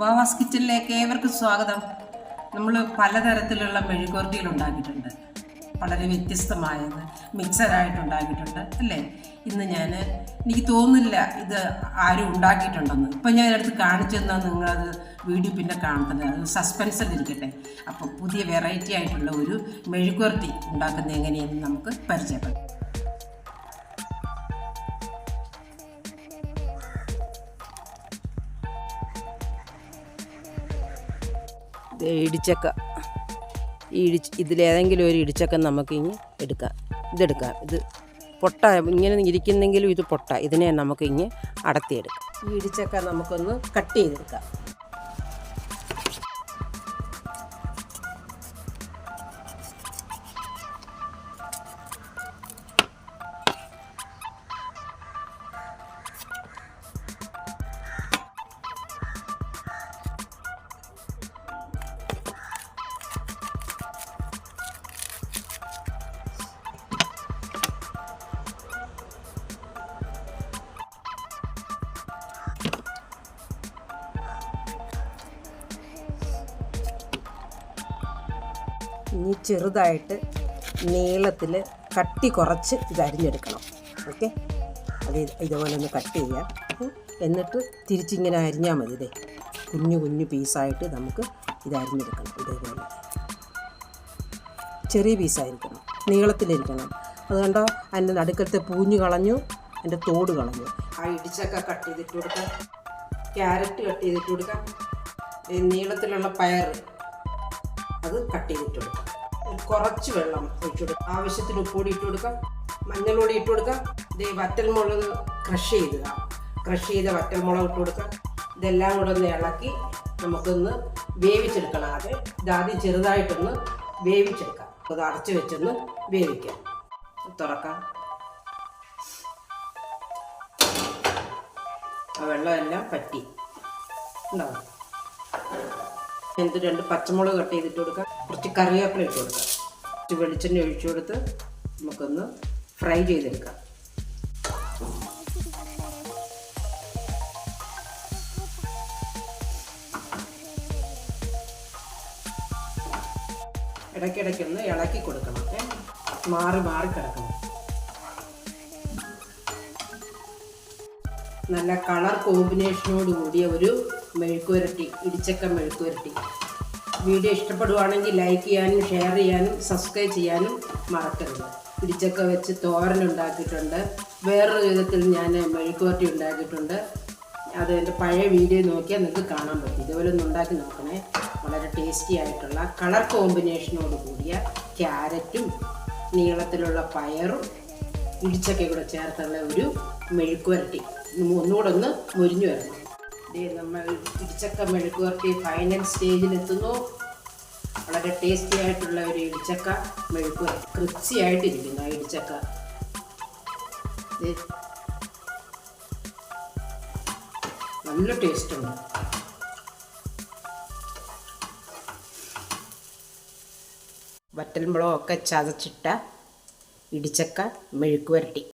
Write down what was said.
വാവാസ് കിച്ചണിലേക്ക് ഏവർക്കും സ്വാഗതം. നമ്മൾ പലതരത്തിലുള്ള മെഴുകുവർത്തികൾ ഉണ്ടാക്കിയിട്ടുണ്ട്. വളരെ വ്യത്യസ്തമായത് മിക്സറായിട്ട് ഉണ്ടാക്കിയിട്ടുണ്ട് അല്ലേ? ഇന്ന് ഞാൻ എനിക്ക് തോന്നുന്നില്ല ഇത് ആരും ഉണ്ടാക്കിയിട്ടുണ്ടെന്ന്. ഇപ്പം ഞാൻ എടുത്ത് കാണിച്ചു തന്നാൽ നിങ്ങളത് വീഡിയോ പിന്നെ കാണത്തില്ല. അത് സസ്പെൻസിലിരിക്കട്ടെ അപ്പോൾ പുതിയ വെറൈറ്റി ആയിട്ടുള്ള ഒരു മെഴുകുവർത്തി ഉണ്ടാക്കുന്നത് എങ്ങനെയെന്ന് നമുക്ക് പരിചയപ്പെടാം. ഇടിച്ചക്ക. ഈ ഇടിച്ച് ഇതിലേതെങ്കിലും ഒരു ഇടിച്ചക്ക നമുക്ക് ഇനി എടുക്കാം. ഇതെടുക്കാം. ഇത് പൊട്ട ഇങ്ങനെ ഇരിക്കുന്നെങ്കിലും ഇത് പൊട്ട. ഇതിനെ നമുക്ക് ഇനി അടത്തിയെടുക്കാം. ഈ ഇടിച്ചക്ക നമുക്കൊന്ന് കട്ട് ചെയ്തെടുക്കാം. ഇനി ചെറുതായിട്ട് നീളത്തിൽ കട്ടി കുറച്ച് അരിഞ്ഞെടുക്കണം. ഓക്കെ? അത് ഇത് ഇതുപോലെ ഒന്ന് കട്ട് ചെയ്യാം. എന്നിട്ട് തിരിച്ചിങ്ങനെ അരിഞ്ഞാൽ മതി ഇതേ. കുഞ്ഞു കുഞ്ഞു പീസായിട്ട് നമുക്ക് ഇത് അരിഞ്ഞെടുക്കണം ഇതേപോലെ. ചെറിയ പീസായിരിക്കണം. നീളത്തിലിരിക്കണം. അതുകൊണ്ടോ അതിന്റെ നടുക്കത്തെ പൂഞ്ഞ് കളഞ്ഞു അതിന്റെ തോട് കളഞ്ഞു. ആ ഇടിച്ചൊക്കെ കട്ട് ചെയ്തിട്ട് കൊടുക്കാം. ക്യാരറ്റ് കട്ട് ചെയ്തിട്ട് കൊടുക്കാം. നീളത്തിലുള്ള പയർ അത് കട്ട് ചെയ്തിട്ട് കൊടുക്കാം. കുറച്ച് വെള്ളം ഒഴിച്ചു കൊടുക്കാം. ആവശ്യത്തിന് ഉപ്പുപൊടി ഇട്ട് കൊടുക്കാം. മഞ്ഞളൂടി ഇട്ട് കൊടുക്കാം. ഇത് വറ്റൽമുളക് ക്രഷ് ചെയ്തുക ക്രഷ് ചെയ്ത വറ്റൽമുളക് ഇട്ട് കൊടുക്കാം. ഇതെല്ലാം കൂടെ ഒന്ന് ഇളക്കി നമുക്കൊന്ന് വേവിച്ചെടുക്കണം അത് ഇതാദ്യം ചെറുതായിട്ടൊന്ന് വേവിച്ചെടുക്കാം. അത് അടച്ച് വെച്ചൊന്ന് വേവിക്കാം. തുറക്കാം. ആ വെള്ളമെല്ലാം പറ്റി. ഉണ്ടാവും എന്നിട്ട് രണ്ട് പച്ചമുളക് കട്ട് ചെയ്തിട്ട് കൊടുക്കാം. കുറച്ച് കറിവേപ്പില ഇട്ട് കൊടുക്കാം. കുറച്ച് വെളിച്ചെണ്ണ ഒഴിച്ചു കൊടുത്ത് നമുക്കൊന്ന് ഫ്രൈ ചെയ്തെടുക്കാം. ഇടയ്ക്കിടയ്ക്കൊന്ന് ഇളക്കി കൊടുക്കണം? മാറി മാറി കിടക്കണം. നല്ല കളർ കോമ്പിനേഷനോട് കൂടിയ ഒരു മെഴുക്കുരട്ടി ഇടിച്ചക്ക മെഴുക്കുരട്ടി വീഡിയോ ഇഷ്ടപ്പെടുവാണെങ്കിൽ ലൈക്ക് ചെയ്യാനും ഷെയർ ചെയ്യാനും സബ്സ്ക്രൈബ് ചെയ്യാനും മറക്കരുത്. ഇടിച്ചക്ക വെച്ച് തോരൻ ഉണ്ടാക്കിയിട്ടുണ്ട്. വേറൊരു വിധത്തിൽ ഞാൻ മെഴുക്കുവരട്ടി ഉണ്ടാക്കിയിട്ടുണ്ട്. അത് എന്റെ പഴയ വീഡിയോ നോക്കിയാൽ നിങ്ങൾക്ക് കാണാൻ പറ്റും. ഇതുപോലെ ഒന്ന് ഉണ്ടാക്കി നോക്കണേ. വളരെ ടേസ്റ്റി ആയിട്ടുള്ള കളർ കോമ്പിനേഷനോട് കൂടിയ ക്യാരറ്റും നീളത്തിലുള്ള പയറും ഇടിച്ചൊക്കെ കൂടെ ചേർത്തുള്ള ഒരു മെഴുക്കുവരട്ടി. ഒന്നുകൂടെ ഒന്ന് മുരിഞ്ഞു വരണം. ദേ നമ്മൾ ഇടിച്ചക്ക മെഴുക്കുവരട്ടി ഫൈനൽ സ്റ്റേജിലെത്തുന്നു വളരെ ടേസ്റ്റി ആയിട്ടുള്ള ഒരു ഇടിച്ചക്ക മെഴുക്ക് പുരട്ടി ആയിട്ടിരിക്കുന്നു ആ ഇടിച്ചക്ക. നല്ല ടേസ്റ്റ് ഉണ്ട്. വറ്റൽമുളകൊക്കെ ചതച്ചിട്ട ഇടിച്ചക്ക മെഴുക്കുവരട്ടി